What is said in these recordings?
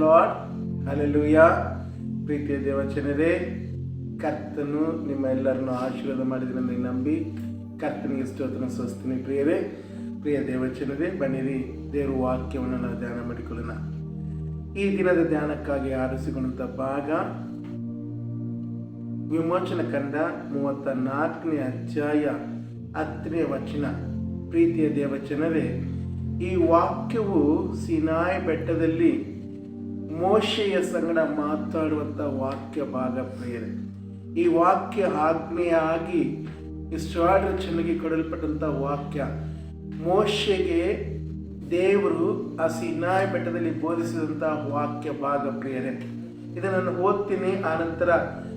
Lord alleluia ಪ್ರೀತಿಯ ದೇವಚನರೇ ಕರ್ತನು ನಿಮ್ಮ ಎಲ್ಲರನ್ನು ಆಶೀರ್ವಾದ ಮಾಡಿದ್ರಿಂದ ನಂಬಿ, ಕರ್ತನಿಗೆ ಸ್ತೋತ್ರ ಸ್ವಸ್ತಿನಿ ಪ್ರಿಯರೇ, ಪ್ರಿಯ ದೇವಚನರೇ ಬನ್ನಿರಿ, ದೇವರ ವಾಕ್ಯವನ್ನು ನಾವು ಧ್ಯಾನ ಮಾಡಿಕೊಳ್ಳೋಣ. ಈ ದಿನದ ಧ್ಯಾನಕ್ಕಾಗಿ ಆರಿಸಿಕೊಂಡಂಥ ಭಾಗ, ವಿಮೋಚನ ಕಂಡ ಮೂವತ್ತ ನಾಲ್ಕನೇ ಅಧ್ಯಾಯ ಹತ್ತನೇ ವಚನ. ಪ್ರೀತಿಯ ದೇವಚನರೇ ಈ ವಾಕ್ಯವು ಸಿನಾಯ್ ಬೆಟ್ಟದಲ್ಲಿ ಮೋಶೆಯ ಸಂಗಡ ಮಾತಾಡುವಂಥ ವಾಕ್ಯ ಭಾಗ ಪ್ರೇರೆ ಈ ವಾಕ್ಯ ಆಜ್ಞೆಯಾಗಿ ಇಷ್ಟಾಡ್ರ ಚೆನ್ನಾಗಿ ಕೊಡಲ್ಪಟ್ಟಂಥ ವಾಕ್ಯ, ಮೋಶೆಗೆ ದೇವರು ಆ ಸಿನಾಯ್ ಬೆಟ್ಟದಲ್ಲಿ ಬೋಧಿಸಿದಂಥ ವಾಕ್ಯ ಭಾಗ ಪ್ರೇರೆ ಇದನ್ನು ನಾನು ಓದ್ತೀನಿ ಆನಂತರ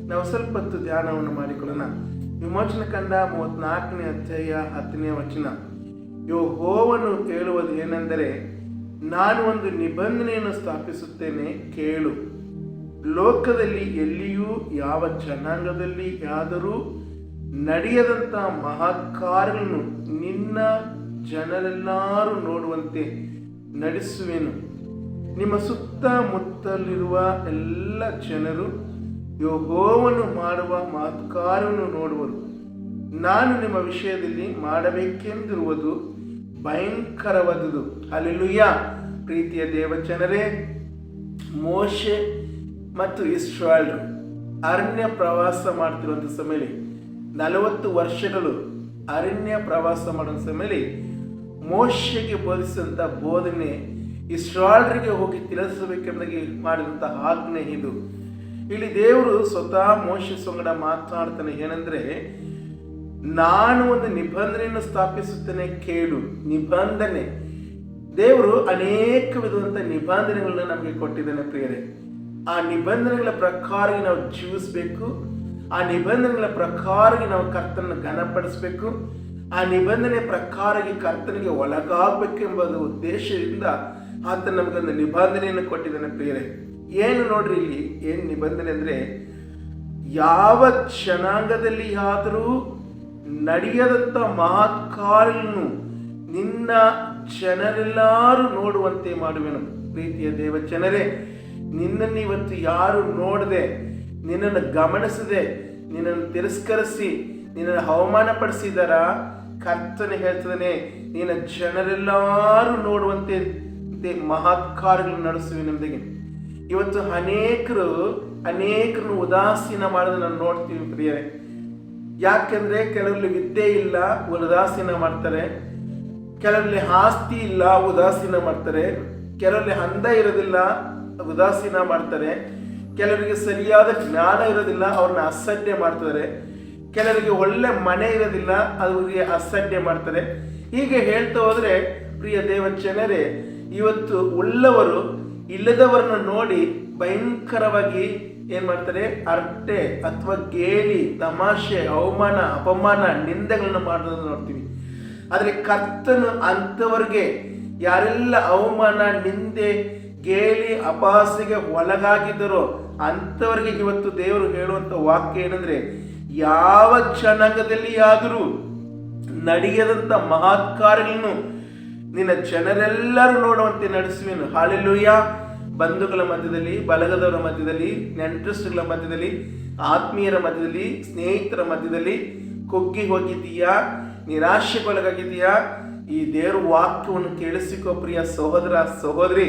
ನಾವು ಸ್ವಲ್ಪ ಹೊತ್ತು ಧ್ಯಾನವನ್ನು ಮಾಡಿಕೊಳ್ಳೋಣ. ವಿಮೋಚನ ಕಂಡ ಮೂವತ್ನಾಲ್ಕನೇ ಅಧ್ಯಾಯ ಹತ್ತನೇ ವಚನ, ಯೋಹೋವನು ಹೇಳುವುದು ಏನೆಂದರೆ ನಾನು ಒಂದು ನಿಬಂಧನೆಯನ್ನು ಸ್ಥಾಪಿಸುತ್ತೇನೆ, ಕೇಳು. ಲೋಕದಲ್ಲಿ ಎಲ್ಲಿಯೂ, ಯಾವ ಜನಾಂಗದಲ್ಲಿ ಆದರೂ ನಡೆಯದಂಥ ಮಹಾಕಾರ್ಯನು ನಿನ್ನ ಜನರೆಲ್ಲರೂ ನೋಡುವಂತೆ ನಡೆಸುವೆನು. ನಿಮ್ಮ ಸುತ್ತಮುತ್ತಲಿರುವ ಎಲ್ಲ ಜನರು ಯೋಗೋವನ್ನು ಮಾಡುವ ಮಹತ್ಕಾರವನ್ನು ನೋಡುವರು. ನಾನು ನಿಮ್ಮ ವಿಷಯದಲ್ಲಿ ಮಾಡಬೇಕೆಂದಿರುವುದು ಭಯಂಕರವಾದುದು ಅಲ್ಲೆಲುಯ್ಯ ಪ್ರೀತಿಯ ದೇವಜನರೇ, ಮೋಶೆ ಮತ್ತು ಇಸ್ರಾಲ್ರು ಅರಣ್ಯ ಪ್ರವಾಸ ಮಾಡ್ತಿರುವಂಥ ಸಮಯದಲ್ಲಿ, ನಲವತ್ತು ವರ್ಷಗಳು ಅರಣ್ಯ ಪ್ರವಾಸ ಮಾಡುವ ಸಮಯದಲ್ಲಿ ಮೋಶೆಗೆ ಬೋಧಿಸಿದಂಥ ಬೋಧನೆ ಇಸ್ರಾಯಲ್ರಿಗೆ ಹೋಗಿ ತಿಳಿಸಬೇಕೆಂಬುದಾಗಿ ಮಾಡಿದಂಥ ಆಜ್ಞೆ ಇದು. ಇಲ್ಲಿ ದೇವರು ಸ್ವತಃ ಮೋಶೆ ಸಂಗಡ ಮಾತನಾಡ್ತಾನೆ. ಏನಂದ್ರೆ ನಾನು ಒಂದು ನಿಬಂಧನೆಯನ್ನು ಸ್ಥಾಪಿಸುತ್ತೇನೆ ಕೇಳು. ನಿಬಂಧನೆ. ದೇವರು ಅನೇಕ ವಿಧವಂತ ನಿಬಂಧನೆಗಳನ್ನ ನಮಗೆ ಕೊಟ್ಟಿದ್ದಾನೆ ಪ್ರಿಯರೇ. ಆ ನಿಬಂಧನೆಗಳ ಪ್ರಕಾರ ನಾವು ಜೀವಿಸಬೇಕು. ಆ ನಿಬಂಧನೆಗಳ ಪ್ರಕಾರ ನಾವು ಕರ್ತನ ಘನಪಡಿಸಬೇಕು. ಆ ನಿಬಂಧನೆ ಪ್ರಕಾರ ಕರ್ತನಿಗೆ ಒಳಗಾಗಬೇಕೆಂಬ ಉದ್ದೇಶದಿಂದ ಆತ ನಮಗೊಂದು ನಿಬಂಧನೆಯನ್ನು ಕೊಟ್ಟಿದ್ದಾನೆ ಪ್ರಿಯರೇ. ಏನು ನೋಡ್ರಿ ಇಲ್ಲಿ? ಏನು ನಿಬಂಧನೆ ಅಂದರೆ ಯಾವ ಜನಾಂಗದಲ್ಲಿ ಆದರೂ ನಡೆಯದಂಥ ಮಹತ್ಕಾರನ್ನು ನಿನ್ನ ಜನರೆಲ್ಲರೂ ನೋಡುವಂತೆ ಮಾಡುವೆನು. ಪ್ರೀತಿಯ ದೇವ ಜನರೇ, ನಿನ್ನನ್ನು ಇವತ್ತು ಯಾರು ನೋಡದೆ, ನಿನ್ನನ್ನು ಗಮನಿಸದೆ, ನಿನ್ನನ್ನು ತಿರಸ್ಕರಿಸಿ, ನಿನ್ನನ್ನು ಅವಮಾನ ಪಡಿಸಿದಾರ ಕರ್ತನೆ ಹೇಳ್ತದನೆ, ನಿನ್ನ ಜನರೆಲ್ಲರೂ ನೋಡುವಂತೆ ಮಹತ್ಕಾರಗಳನ್ನು ನಡೆಸುವೆ ನಿಮ್ದಿಗೆ. ಇವತ್ತು ಅನೇಕರು, ಅನೇಕರನ್ನು ಉದಾಸೀನ ಮಾಡೋದನ್ನ ನಾನು ನೋಡ್ತೀವಿ ಪ್ರಿಯರೇ. ಯಾಕೆಂದ್ರೆ ಕೆಲವರಲ್ಲಿ ವಿದ್ಯೆ ಇಲ್ಲ, ಉದಾಸೀನ ಮಾಡ್ತಾರೆ. ಕೆಲವರಲ್ಲಿ ಆಸ್ತಿ ಇಲ್ಲ, ಉದಾಸೀನ ಮಾಡ್ತಾರೆ. ಕೆಲವರಲ್ಲಿ ಹಂದ ಇರೋದಿಲ್ಲ, ಉದಾಸೀನ ಮಾಡ್ತಾರೆ. ಕೆಲವರಿಗೆ ಸರಿಯಾದ ಜ್ಞಾನ ಇರೋದಿಲ್ಲ, ಅವ್ರನ್ನ ಅಸಡ್ಡೆ ಮಾಡ್ತಾರೆ. ಕೆಲವರಿಗೆ ಒಳ್ಳೆ ಮನೆ ಇರೋದಿಲ್ಲ, ಅವರಿಗೆ ಅಸಡ್ಡೆ ಮಾಡ್ತಾರೆ. ಹೀಗೆ ಹೇಳ್ತಾ ಹೋದ್ರೆ, ಪ್ರಿಯ ದೇವ ಜನರೇ ಇವತ್ತು ಉಳ್ಳವರು, ಇಲ್ಲದವರನ್ನ ನೋಡಿ ಭಯಂಕರವಾಗಿ ಏನ್ ಮಾಡ್ತಾರೆ? ಅರ್ಟೆ ಅಥವಾ ಗೇಲಿ, ತಮಾಷೆ, ಅವಮಾನ, ಅಪಮಾನ, ನಿಂದೆಗಳನ್ನು ಮಾಡೋದನ್ನು ನೋಡ್ತೀವಿ. ಆದರೆ ಕರ್ತನು ಅಂಥವ್ರಿಗೆ ಯಾರೆಲ್ಲ ಅವಮಾನ, ನಿಂದೆ, ಗೇಲಿ ಅಪಹಾಸಿಗೆ ಒಳಗಾಗಿದ್ದರೋ ಅಂಥವ್ರಿಗೆ ಇವತ್ತು ದೇವರು ಹೇಳುವಂಥ ವಾಕ್ಯ ಏನಂದ್ರೆ, ಯಾವ ಜನಾಂಗದಲ್ಲಿ ಆದರೂ ನಡೆಯದಂಥ ಮಹಾತ್ಕಾರಗಳನ್ನು ನಿನ್ನ ಜನರೆಲ್ಲರೂ ನೋಡುವಂತೆ ನಡೆಸುವೆನು. ಹಾಲೆಲ್ಲೂಯ್ಯ ಬಂಧುಗಳ ಮಧ್ಯದಲ್ಲಿ, ಬಳಗದವರ ಮಧ್ಯದಲ್ಲಿ, ನೆಂಟ್ರಿಸ್ಟ್ಗಳ ಮಧ್ಯದಲ್ಲಿ, ಆತ್ಮೀಯರ ಮಧ್ಯದಲ್ಲಿ, ಸ್ನೇಹಿತರ ಮಧ್ಯದಲ್ಲಿ ಕುಗ್ಗಿ ಹೋಗಿದ್ದೀಯಾ? ನಿರಾಶೆಗೊಳಗಾಗಿದ್ದೀಯಾ? ಈ ದೇವ್ರ ವಾಕ್ಯವನ್ನು ಕೇಳಿಸಿಕೋ ಪ್ರಿಯ ಸಹೋದರ, ಸಹೋದರಿ.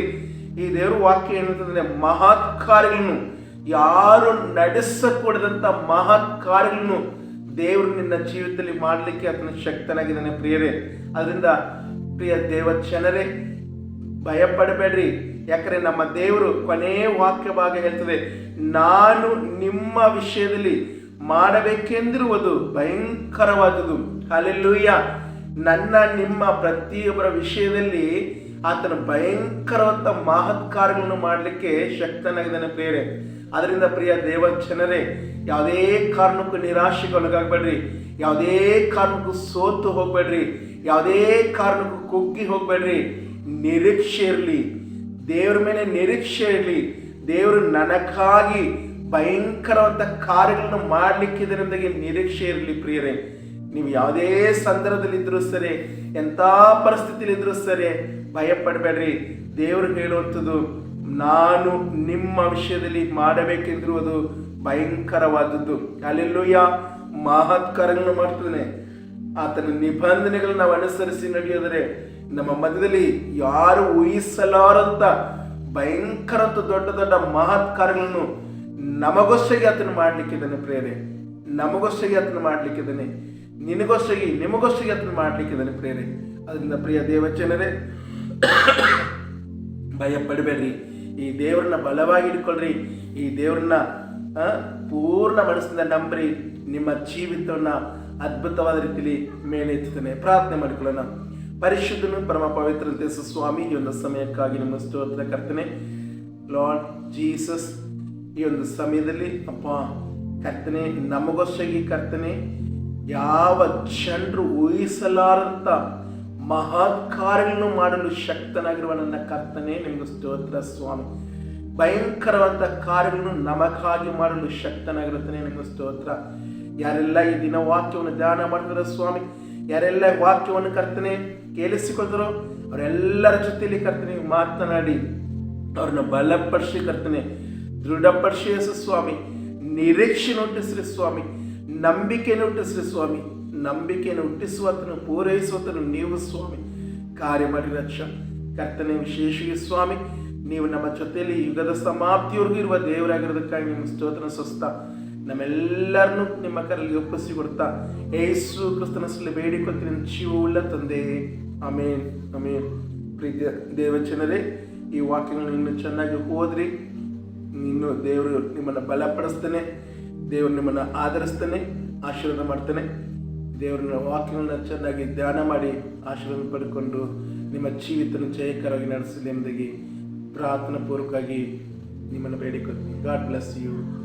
ಈ ದೇವ್ರ ವಾಕ್ಯ ಏನಂತಂದ್ರೆ ಮಹತ್ ಕಾರ್ಯಗಳನ್ನು ಯಾರು ನಡೆಸಕೂಡದಂತ ಮಹತ್ ಕಾರ್ಯಗಳನ್ನು ದೇವರು ನಿನ್ನ ಜೀವಿತದಲ್ಲಿ ಮಾಡಲಿಕ್ಕೆ ಆತನ ಶಕ್ತನಾಗಿದ್ದಾನೆ ಪ್ರಿಯರೇ. ಅದರಿಂದ ಪ್ರಿಯ ದೇವಚನರೇ ಭಯಪಡಬೇಡ್ರಿ. ಯಾಕಂದ್ರೆ ನಮ್ಮ ದೇವರು ಕೊನೆಯ ವಾಕ್ಯ ಭಾಗ ಹೇಳ್ತದೆ, ನಾನು ನಿಮ್ಮ ವಿಷಯದಲ್ಲಿ ಮಾಡಬೇಕೆಂದಿರುವುದು ಭಯಂಕರವಾದುದು ಅಲ್ಲೆಲ್ಲೂಯ್ಯ ನನ್ನ, ನಿಮ್ಮ ಪ್ರತಿಯೊಬ್ಬರ ವಿಷಯದಲ್ಲಿ ಆತನ ಭಯಂಕರವಾದ ಮಹತ್ಕಾರಗಳನ್ನು ಮಾಡಲಿಕ್ಕೆ ಶಕ್ತನಾಗಿದ್ದಾನೆ ಪ್ರೇರೆ ಅದರಿಂದ ಪ್ರಿಯ ದೇವ ಜನರೇ ಯಾವುದೇ ಕಾರಣಕ್ಕೂ ನಿರಾಶೆಗೊಳಗಾಗಬೇಡ್ರಿ ಯಾವುದೇ ಕಾರಣಕ್ಕೂ ಸೋತು ಹೋಗಬೇಡ್ರಿ. ಯಾವುದೇ ಕಾರಣಕ್ಕೂ ಕುಗ್ಗಿ ಹೋಗ್ಬೇಡ್ರಿ. ನಿರೀಕ್ಷೆ ಇರಲಿ, ದೇವರ ಮೇಲೆ ನಿರೀಕ್ಷೆ ಇರಲಿ, ದೇವರು ನನಗಾಗಿ ಭಯಂಕರವಾದ ಕಾರ್ಯಗಳನ್ನು ಮಾಡಲಿಕ್ಕಿದರಿಂದಾಗಿ ನಿರೀಕ್ಷೆ ಇರಲಿ ಪ್ರಿಯರೇ. ನೀವು ಯಾವುದೇ ಸಂದರ್ಭದಲ್ಲಿದ್ದರೂ ಸರಿ, ಎಂಥ ಪರಿಸ್ಥಿತಿಲಿದ್ದರೂ ಸರಿ, ಭಯಪಡಬೇಡ್ರಿ. ದೇವರು ಹೇಳುವಂಥದ್ದು, ನಾನು ನಿಮ್ಮ ವಿಷಯದಲ್ಲಿ ಮಾಡಬೇಕೆಂದಿರುವುದು ಭಯಂಕರವಾದದ್ದು. ಅಲ್ಲೆಲ್ಲೂಯ್ಯ ಮಹತ್ಕರಗಳನ್ನು ಮಾಡ್ತಾನೆ. ಆತನ ನಿಬಂಧನೆಗಳನ್ನ ನಾವು ಅನುಸರಿಸಿ ನಡೆಯೋದರೆ ನಮ್ಮ ಮಧ್ಯದಲ್ಲಿ ಯಾರು ಊಹಿಸಲಾರಂತ ಭಯಂಕರ ದೊಡ್ಡ ದೊಡ್ಡ ಮಹತ್ ಕಾರ್ಯಗಳನ್ನು ಅದನ್ನು ಆತನ ಮಾಡ್ಲಿಕ್ಕಿದ್ದಾನೆ ಪ್ರೇರೆ ನಮಗೋಸ್ಕರ ಆತನ ಮಾಡ್ಲಿಕ್ಕಿದ್ದಾನೆ ನಿನಗೋಸ್ಕರ ನಿಮಗೋಸ್ಕರ ಆತನ ಮಾಡ್ಲಿಕ್ಕಿದ್ದಾನೆ ಪ್ರೇರೆ ಅದರಿಂದ ಪ್ರಿಯ ದೇವಚನರೇ ಭಯ ಪಡಬೇಡ್ರಿ ಈ ದೇವರನ್ನ ಬಲವಾಗಿ ಇಟ್ಕೊಳ್ರಿ ಈ ದೇವ್ರನ್ನ ಪೂರ್ಣ ಮನಸ್ಸಿಂದ ನಂಬ್ರಿ. ನಿಮ್ಮ ಜೀವಿತವನ್ನ ಅದ್ಭುತವಾದ ರೀತಿಯಲ್ಲಿ ಮೇಲೆತ್ತುತ್ತಾನೆ. ಪ್ರಾರ್ಥನೆ ಮಾಡಿಕೊಳ್ಳೋಣ. ಪರಿಶುದ್ಧನು ಪರಮ ಪವಿತ್ರ ಸ್ವಾಮಿ ಈ ಒಂದು ಸಮಯಕ್ಕಾಗಿ ನಿಮ್ಮ ಸ್ತೋತ್ರ ಕರ್ತನೆ. ಲಾರ್ಡ್ ಜೀಸಸ್ ಈ ಒಂದು ಸಮಯದಲ್ಲಿ ಅಪ್ಪ, ಕರ್ತನೆ ನಮಗೋಸ್ಕಿ ಕರ್ತನೆ, ಯಾವ ಜನರು ಊಹಿಸಲಾರಂಥ ಮಹತ್ ಕಾರ್ಯಗಳನ್ನು ಮಾಡಲು ಶಕ್ತನಾಗಿರುವ ನನ್ನ ಕರ್ತನೆ, ನಿಮಗೆ ಸ್ತೋತ್ರ ಸ್ವಾಮಿ. ಭಯಂಕರವಾದ ಕಾರ್ಯಗಳನ್ನು ನಮಗಾಗಿ ಮಾಡಲು ಶಕ್ತನಾಗಿರುತ್ತಾನೆ, ನಿಮಗೆ ಸ್ತೋತ್ರ. ಯಾರೆಲ್ಲ ಈ ದಿನ ವಾಕ್ಯವನ್ನು ಧ್ಯಾನ ಮಾಡ್ತಾರ ಸ್ವಾಮಿ, ಯಾರೆಲ್ಲ ವಾಕ್ಯವನ್ನು ಕರ್ತನೆ ಕೇಳಿಸಿಕೊಳ್ತಾರೋ ಅವರೆಲ್ಲರ ಜೊತೆಯಲ್ಲಿ ಕರ್ತನೆ ಮಾತನಾಡಿ, ಅವ್ರನ್ನ ಬಲಪಡಿಸಿ ಕರ್ತನೆ, ದೃಢಪಡಿಸಿ ಯೇಸು ಸ್ವಾಮಿ ನಿರೀಕ್ಷೆನ ಹುಟ್ಟಿಸ್ರಿ ಸ್ವಾಮಿ, ನಂಬಿಕೆಯನ್ನು ಹುಟ್ಟಿಸ್ರಿ ಸ್ವಾಮಿ, ನಂಬಿಕೆಯನ್ನು ಹುಟ್ಟಿಸುವತನು ಪೂರೈಸುವತನು ನೀವು ಸ್ವಾಮಿ, ಕಾರ್ಯ ಮಾಡಿ ರಕ್ಷ. ಕರ್ತನೆ ವಿಶೇಷ ಸ್ವಾಮಿ, ನೀವು ನಮ್ಮ ಜೊತೆಯಲ್ಲಿ ಯುಗದ ಸಮಾಪ್ತಿಯವರೆಗೂ ಇರುವ ದೇವರಾಗಿರೋದಕ್ಕಾಗಿ ನಿಮ್ಮ ಸ್ತೋತ್ರ ಸ್ವಸ್ತ ನಮ್ಮೆಲ್ಲರನ್ನೂ ನಿಮ್ಮ ಕರಲ್ಲಿ ಒಪ್ಪಿಸಿ ಕೊಡ್ತಾ ಏಸು ಕ್ರಿಸ್ತನಸಲ್ಲಿ ಬೇಡಿಕೊಳ್ತೀನಿ ಜೀವವುಳ್ಳ ತಂದೆ. ಆಮೇನ್ ಆಮೇನ್. ಪ್ರೀತಿಯ ದೇವಚನರೇ ಈ ವಾಕ್ಯಗಳನ್ನು ಇನ್ನೂ ಚೆನ್ನಾಗಿ ಓದ್ರಿ. ಇನ್ನು ದೇವರು ನಿಮ್ಮನ್ನು ಬಲಪಡಿಸ್ತಾನೆ, ದೇವರು ನಿಮ್ಮನ್ನು ಆಧರಿಸ್ತಾನೆ, ಆಶೀರ್ವಾದ ಮಾಡ್ತಾನೆ. ದೇವರನ್ನ ವಾಕ್ಯಗಳನ್ನ ಚೆನ್ನಾಗಿ ಧ್ಯಾನ ಮಾಡಿ ಆಶೀರ್ವಾದ ಪಡ್ಕೊಂಡು ನಿಮ್ಮ ಜೀವಿತನ ಜಯಕರವಾಗಿ ನಡೆಸಲಿ ಎಂಬುದಾಗಿ ಪ್ರಾರ್ಥನಾ ಪೂರ್ವಕವಾಗಿ ನಿಮ್ಮನ್ನು ಬೇಡಿಕೊಳ್ತೀನಿ. God bless you